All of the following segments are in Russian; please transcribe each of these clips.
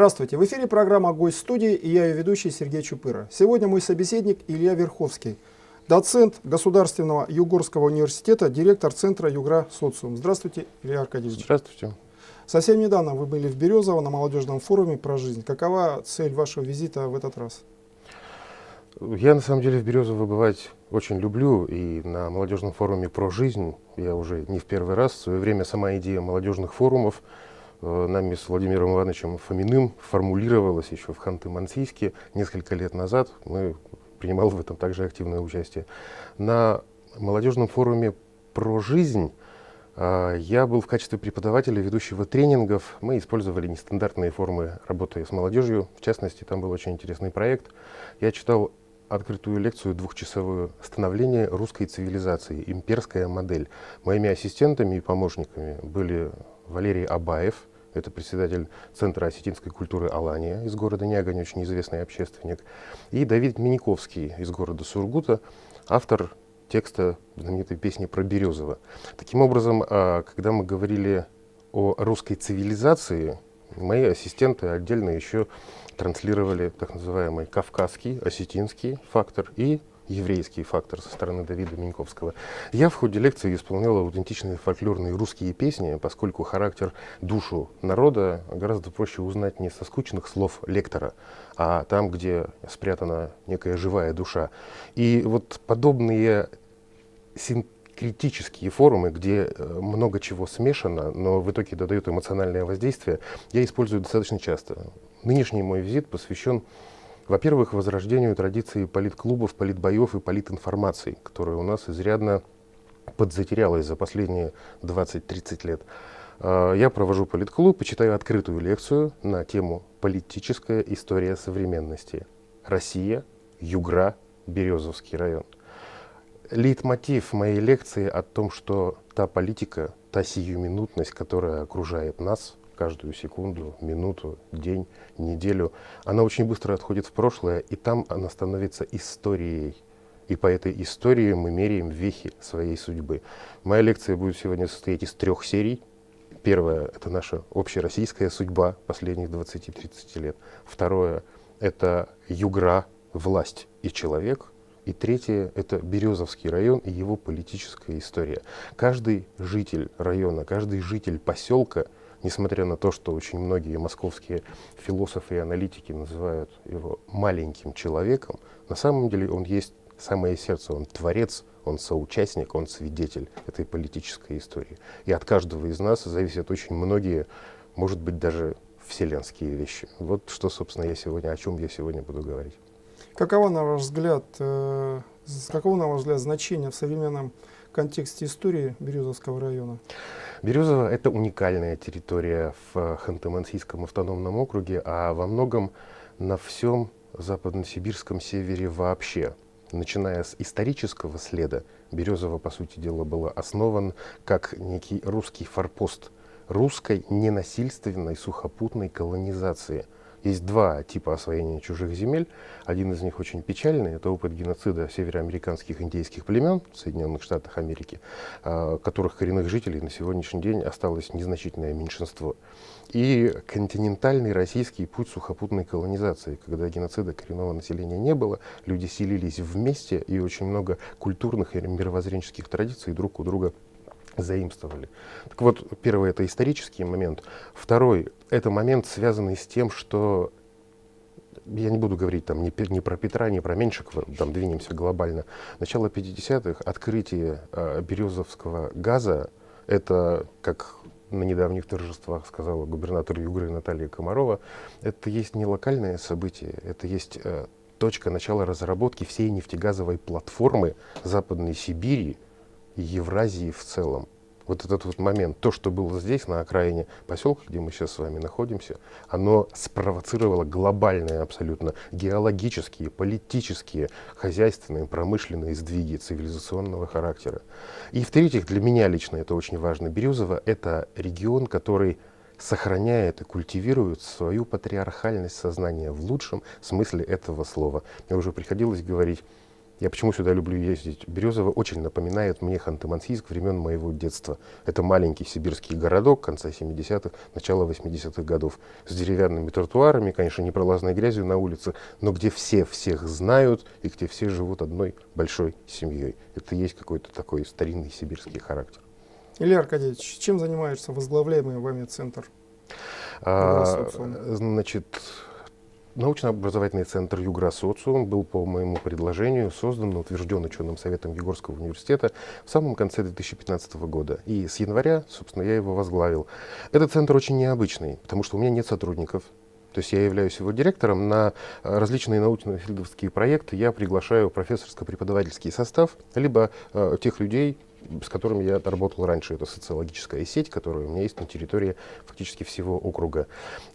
Здравствуйте, в эфире программа «Гость студии» и я ее ведущий Сергей Чупыра. Сегодня мой собеседник Илья Верховский, доцент Государственного Югорского университета, директор Центра Югра Социум. Здравствуйте, Илья Аркадьевич. Здравствуйте. Совсем недавно вы были в Березово на молодежном форуме про жизнь. Какова цель вашего визита в этот раз? Я на самом деле в Березово бывать очень люблю, и на молодежном форуме про жизнь я уже не в первый раз. В свое время сама идея молодежных форумов нами с Владимиром Ивановичем Фоминым формулировалась еще в Ханты-Мансийске несколько лет назад. Мы принимал в этом также активное участие. На молодежном форуме про жизнь э, я был в качестве преподавателя, ведущего тренингов. Мы использовали нестандартные формы работы с молодежью. В частности, там был очень интересный проект. Я читал открытую лекцию двухчасовую «Становление русской цивилизации. Имперская модель». Моими ассистентами и помощниками были Валерий Абаев, это председатель Центра осетинской культуры «Алания» из города Нягань, очень известный общественник, и Давид Миниковский из города Сургута, автор текста знаменитой песни про Березово. Таким образом, а, когда мы говорили о русской цивилизации, мои ассистенты отдельно еще транслировали так называемый кавказский, осетинский фактор и еврейский фактор со стороны Давида Миньковского. Я в ходе лекции исполнял аутентичные фольклорные русские песни, поскольку характер, душу народа гораздо проще узнать не со скучных слов лектора, а там, где спрятана некая живая душа. И вот подобные синкретические форумы, где э, много чего смешано, но в итоге додают эмоциональное воздействие, я использую достаточно часто. Нынешний мой визит посвящен, во-первых, возрождению традиции политклубов, политбоев и политинформации, которая у нас изрядно подзатерялась за последние 20-30 лет. А, я провожу политклуб и читаю открытую лекцию на тему «Политическая история современности. Россия, Югра, Березовский район». Лейтмотив моей лекции о том, что та политика, та сиюминутность, которая окружает нас – каждую секунду, минуту, день, неделю, она очень быстро отходит в прошлое, и там она становится историей. И по этой истории мы меряем вехи своей судьбы. Моя лекция будет сегодня состоять из трех серий. Первое – это наша общероссийская судьба последних 20-30 лет. Второе – это югра, власть и человек. И третье – это Березовский район и его политическая история. Каждый житель района, каждый житель поселка – несмотря на то, что очень многие московские философы и аналитики называют его маленьким человеком, на самом деле он есть самое сердце, он творец, он соучастник, он свидетель этой политической истории. И от каждого из нас зависят очень многие, может быть, даже вселенские вещи. Вот что, собственно, я сегодня, о чем я сегодня буду говорить. Каково, на ваш взгляд, э, каково, на ваш взгляд, значение в современном контексте истории Березовского района? Березово – это уникальная территория в Ханты-Мансийском автономном округе, а во многом на всем западно-сибирском севере вообще. Начиная с исторического следа, Березово, по сути дела, было основан как некий русский форпост русской ненасильственной сухопутной колонизации – есть два типа освоения чужих земель. Один из них очень печальный. Это опыт геноцида североамериканских индейских племен в Соединенных Штатах Америки, а, которых коренных жителей на сегодняшний день осталось незначительное меньшинство. И континентальный российский путь сухопутной колонизации, когда геноцида коренного населения не было, люди селились вместе, и очень много культурных и мировоззренческих традиций друг у друга заимствовали. Так вот, первый это исторический момент. Второй это момент, связанный с тем, что я не буду говорить там ни, ни про Петра, ни про Меньшикова, там двинемся глобально. Начало 50-х, открытие э, березовского газа, это, как на недавних торжествах сказала губернатор Югры Наталья Комарова, это есть не локальное событие, это есть э, точка начала разработки всей нефтегазовой платформы Западной Сибири, Евразии в целом. Вот этот вот момент, то, что было здесь, на окраине поселка, где мы сейчас с вами находимся, оно спровоцировало глобальные абсолютно геологические, политические, хозяйственные, промышленные сдвиги цивилизационного характера. И в-третьих, для меня лично это очень важно, Березово — это регион, который сохраняет и культивирует свою патриархальность сознания в лучшем смысле этого слова. Мне уже приходилось говорить Я почему сюда люблю ездить? Березово очень напоминает мне Ханты-Мансийск времен моего детства. Это маленький сибирский городок конца 70-х, начала 80-х годов. С деревянными тротуарами, конечно, непролазной грязью на улице, но где все всех знают и где все живут одной большой семьей. Это есть какой-то такой старинный сибирский характер. Илья Аркадьевич, чем занимается возглавляемый вами центр? А, значит, научно-образовательный центр Югросоциум был по моему предложению создан и утвержден ученым советом Югорского университета в самом конце 2015 года. И с января, собственно, я его возглавил. Этот центр очень необычный, потому что у меня нет сотрудников. То есть я являюсь его директором. На э, различные научно-исследовательские проекты я приглашаю профессорско-преподавательский состав, либо э, тех людей, с которыми я работал раньше. Это социологическая сеть, которая у меня есть на территории фактически всего округа.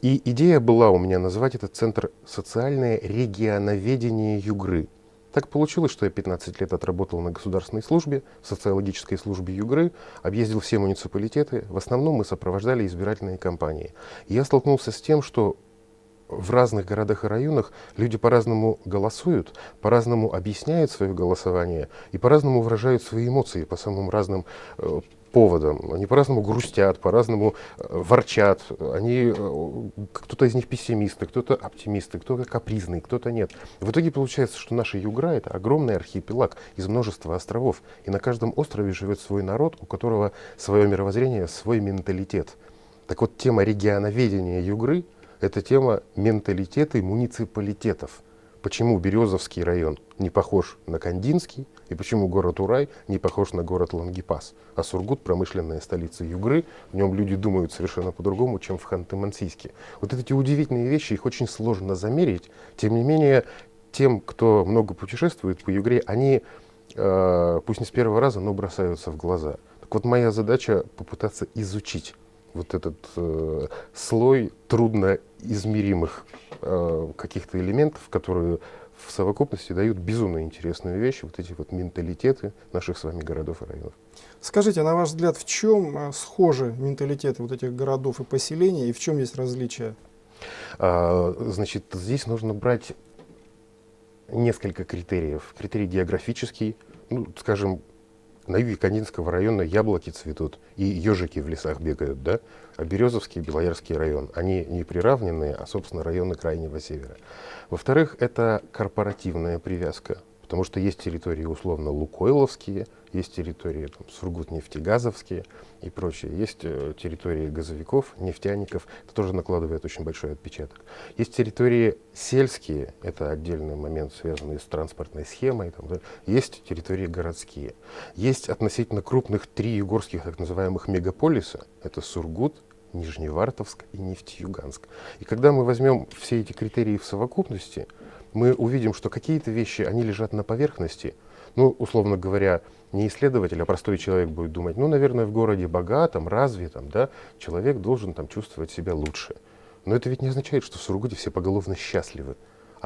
И идея была у меня назвать этот центр «Социальное регионоведение Югры». Так получилось, что я 15 лет отработал на государственной службе, в социологической службе Югры, объездил все муниципалитеты. В основном мы сопровождали избирательные кампании. И я столкнулся с тем, что в разных городах и районах люди по-разному голосуют, по-разному объясняют свое голосование и по-разному выражают свои эмоции по самым разным э, поводам. Они по-разному грустят, по-разному э, ворчат. Они, э, кто-то из них пессимисты, кто-то оптимисты, кто-то капризный, кто-то нет. В итоге получается, что наша Югра — это огромный архипелаг из множества островов. И на каждом острове живет свой народ, у которого свое мировоззрение, свой менталитет. Так вот, тема регионоведения Югры — это тема менталитета и муниципалитетов. Почему Березовский район не похож на Кандинский, и почему город Урай не похож на город Лангепас. А Сургут – промышленная столица Югры, в нем люди думают совершенно по-другому, чем в Ханты-Мансийске. Вот эти удивительные вещи, их очень сложно замерить. Тем не менее, тем, кто много путешествует по Югре, они, э, пусть не с первого раза, но бросаются в глаза. Так вот, моя задача попытаться изучить вот этот э, слой трудно измеримых э, каких-то элементов, которые в совокупности дают безумно интересные вещи, вот эти вот менталитеты наших с вами городов и районов. Скажите, на ваш взгляд, в чем а, схожи менталитеты вот этих городов и поселений, и в чем есть различия? А, значит, здесь нужно брать несколько критериев. Критерий географический, ну, скажем, на юге Кандинского района яблоки цветут и ежики в лесах бегают, да? А Березовский и Белоярский район, они не приравненные, а, собственно, районы Крайнего Севера. Во-вторых, это корпоративная привязка, потому что есть территории условно Лукойловские, есть территории там, Сургут-нефтегазовские и прочее. Есть э, территории газовиков, нефтяников, это тоже накладывает очень большой отпечаток. Есть территории сельские, это отдельный момент, связанный с транспортной схемой. Там, да. Есть территории городские. Есть относительно крупных три югорских так называемых мегаполиса. Это Сургут, Нижневартовск и Нефтьюганск. И когда мы возьмем все эти критерии в совокупности, мы увидим, что какие-то вещи, они лежат на поверхности. Ну, условно говоря, не исследователь, а простой человек будет думать, ну, наверное, в городе богатом, развитом, да, человек должен там чувствовать себя лучше. Но это ведь не означает, что в Сургуте все поголовно счастливы.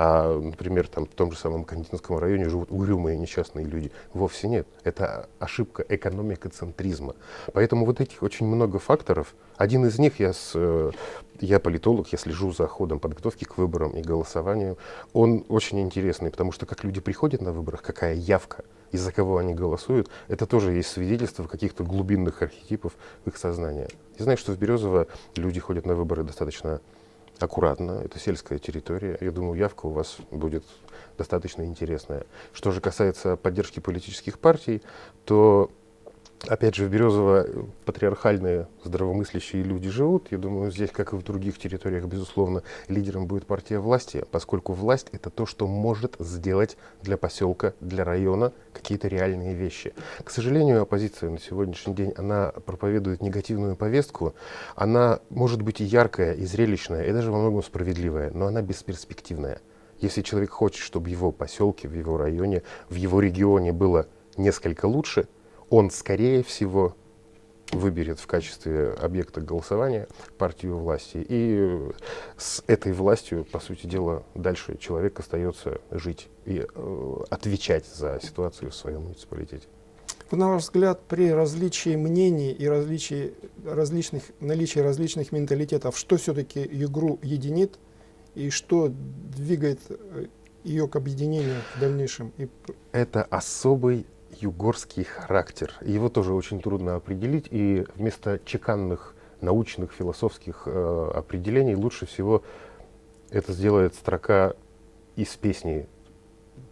А, например, там, в том же самом Кандинском районе живут угрюмые несчастные люди. Вовсе нет. Это ошибка экономикоцентризма. Поэтому вот этих очень много факторов. Один из них, я, с, э, я политолог, я слежу за ходом подготовки к выборам и голосованию. Он очень интересный, потому что как люди приходят на выборах, какая явка, из-за кого они голосуют, это тоже есть свидетельство каких-то глубинных архетипов в их сознании. Я знаю, что в Березово люди ходят на выборы достаточно аккуратно, это сельская территория. Я думаю, явка у вас будет достаточно интересная. Что же касается поддержки политических партий, то Опять же, в Березово патриархальные здравомыслящие люди живут. Я думаю, здесь, как и в других территориях, безусловно, лидером будет партия власти, поскольку власть — это то, что может сделать для поселка, для района какие-то реальные вещи. К сожалению, оппозиция на сегодняшний день, она проповедует негативную повестку. Она может быть и яркая, и зрелищная, и даже во многом справедливая, но она бесперспективная. Если человек хочет, чтобы в его поселке, в его районе, в его регионе было несколько лучше — он, скорее всего, выберет в качестве объекта голосования партию власти. И с этой властью, по сути дела, дальше человек остается жить и э, отвечать за ситуацию в своем муниципалитете. На ваш взгляд, при различии мнений и различии различных, наличии различных менталитетов, что все-таки игру единит и что двигает э, ее к объединению в дальнейшем? И Это особый югорский характер. Его тоже очень трудно определить, и вместо чеканных научных, философских э, определений лучше всего это сделает строка из песни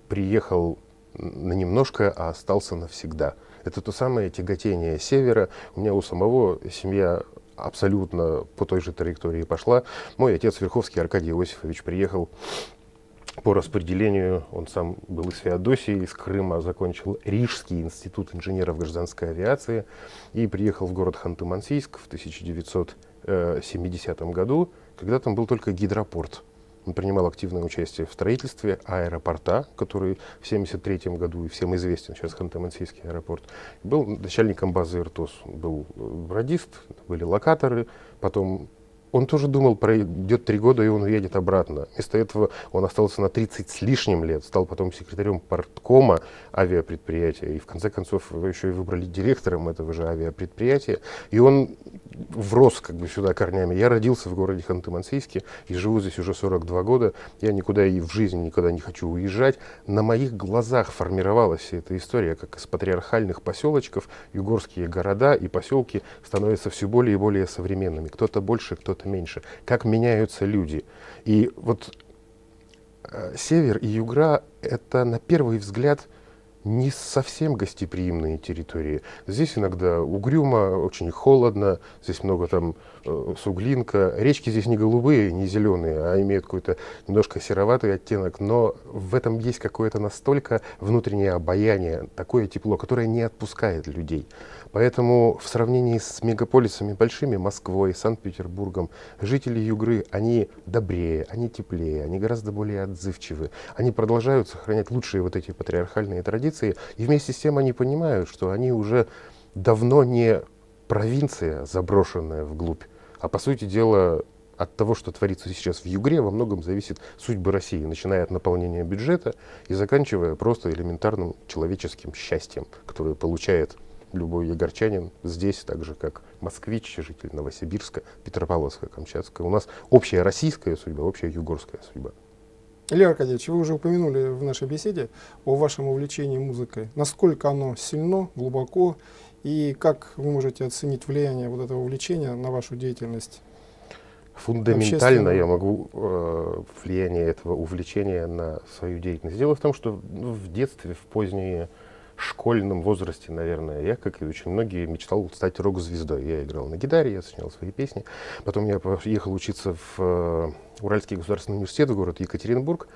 «Приехал на немножко, а остался навсегда». Это то самое тяготение севера. У меня у самого семья абсолютно по той же траектории пошла. Мой отец Верховский Аркадий Иосифович приехал по распределению, он сам был из Феодосии, из Крыма, закончил Рижский институт инженеров гражданской авиации и приехал в город Ханты-Мансийск в 1970 году, когда там был только гидропорт. Он принимал активное участие в строительстве аэропорта, который в 1973 году и всем известен сейчас Ханты-Мансийский аэропорт. Был начальником базы ИРТОС, был э, радист, были локаторы, потом он тоже думал, пройдет три года, и он уедет обратно. Вместо этого он остался на 30 с лишним лет, стал потом секретарем порткома авиапредприятия, и в конце концов его еще и выбрали директором этого же авиапредприятия. И он врос как бы сюда корнями. Я родился в городе Ханты-Мансийске и живу здесь уже 42 года. Я никуда и в жизни никогда не хочу уезжать. На моих глазах формировалась вся эта история, как из патриархальных поселочков югорские города и поселки становятся все более и более современными. Кто-то больше, кто-то меньше. Как меняются люди. И вот э, север и югра — это на первый взгляд не совсем гостеприимные территории. Здесь иногда угрюмо, очень холодно, здесь много там э, суглинка. Речки здесь не голубые, не зеленые, а имеют какой-то немножко сероватый оттенок, но в этом есть какое-то настолько внутреннее обаяние, такое тепло, которое не отпускает людей. Поэтому в сравнении с мегаполисами большими, Москвой, Санкт-Петербургом, жители Югры, они добрее, они теплее, они гораздо более отзывчивы. Они продолжают сохранять лучшие вот эти патриархальные традиции, и вместе с тем они понимают, что они уже давно не провинция, заброшенная вглубь, а по сути дела от того, что творится сейчас в Югре, во многом зависит судьба России, начиная от наполнения бюджета и заканчивая просто элементарным человеческим счастьем, которое получает любой егорчанин здесь, так же как москвич, житель Новосибирска, Петропавловска, Камчатска. У нас общая российская судьба, общая югорская судьба. Илья Аркадьевич, вы уже упомянули в нашей беседе о вашем увлечении музыкой. Насколько оно сильно, глубоко, и как вы можете оценить влияние вот этого увлечения на вашу деятельность? Фундаментально я могу э, влияние этого увлечения на свою деятельность. Дело в том, что ну, в детстве, в поздние школьном возрасте, наверное, я, как и очень многие, мечтал стать рок-звездой. Я играл на гитаре, я сочинял свои песни. Потом я поехал учиться в э, Уральский государственный университет, в город Екатеринбург.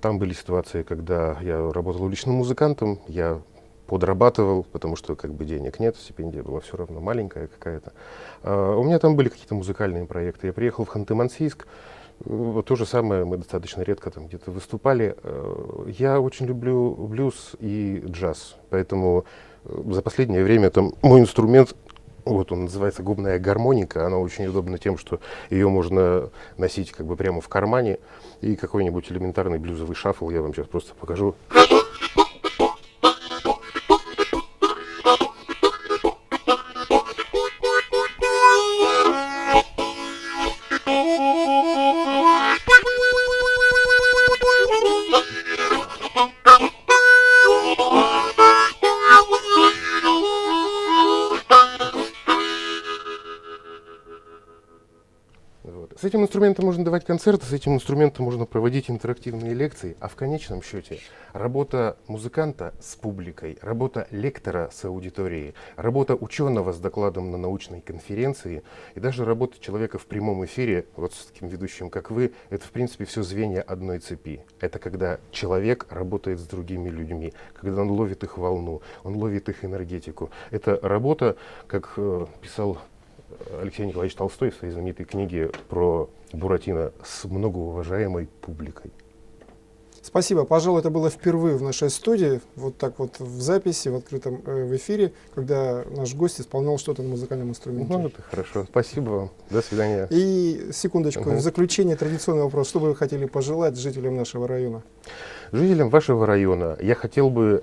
Там были ситуации, когда я работал уличным музыкантом, я подрабатывал, потому что как бы денег нет, стипендия была все равно маленькая какая-то. А, у меня там были какие-то музыкальные проекты. Я приехал в Ханты-Мансийск, то же самое, мы достаточно редко там где-то выступали. Э, Я очень люблю блюз и джаз, поэтому э, за последнее время там мой инструмент, вот он называется губная гармоника, она очень удобна тем, что ее можно носить как бы прямо в кармане, и какой-нибудь элементарный блюзовый шафл я вам сейчас просто покажу. Инструментом можно давать концерты, с этим инструментом можно проводить интерактивные лекции, а в конечном счете работа музыканта с публикой, работа лектора с аудиторией, работа ученого с докладом на научной конференции и даже работа человека в прямом эфире, вот с таким ведущим, как вы, это в принципе все звенья одной цепи. Это когда человек работает с другими людьми, когда он ловит их волну, он ловит их энергетику. Это работа, как э, писал Алексей Николаевич Толстой в своей знаменитой книге про Буратино с многоуважаемой публикой. Спасибо. Пожалуй, это было впервые в нашей студии, вот так вот в записи, в открытом э, в эфире, когда наш гость исполнял что-то на музыкальном инструменте. Ну, это хорошо. Спасибо вам. До свидания. И секундочку, Мгм. в заключение традиционный вопрос. Что бы вы хотели пожелать жителям нашего района? Жителям вашего района я хотел бы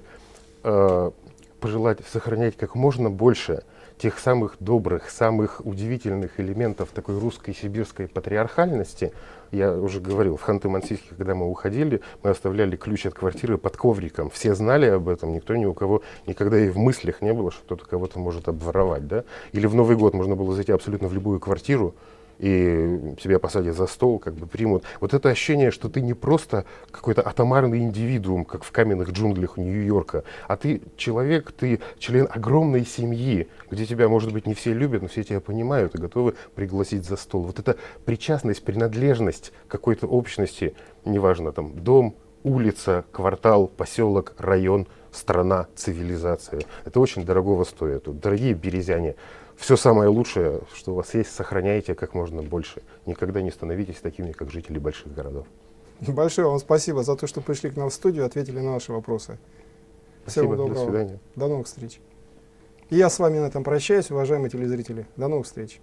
э, пожелать сохранять как можно больше тех самых добрых, самых удивительных элементов такой русской сибирской патриархальности, Я уже говорил, в Ханты-Мансийске, когда мы уходили, мы оставляли ключ от квартиры под ковриком. Все знали об этом, никто ни у кого никогда и в мыслях не было, что кто-то кого-то может обворовать. Да? Или в Новый год можно было зайти абсолютно в любую квартиру, и тебя посадят за стол, как бы примут. Вот это ощущение, что ты не просто какой-то атомарный индивидуум, как в каменных джунглях Нью-Йорка, а ты человек, ты член огромной семьи, где тебя, может быть, не все любят, но все тебя понимают и готовы пригласить за стол. Вот эта причастность, принадлежность какой-то общности, неважно, там, дом, улица, квартал, поселок, район, страна, цивилизация. Это очень дорогого стоит. Дорогие березяне, все самое лучшее, что у вас есть, сохраняйте как можно больше. Никогда не становитесь такими, как жители больших городов. Большое вам спасибо за то, что пришли к нам в студию, ответили на наши вопросы. Всего Спасибо, до доброго. свидания. До новых встреч. И я с вами на этом прощаюсь, уважаемые телезрители. До новых встреч.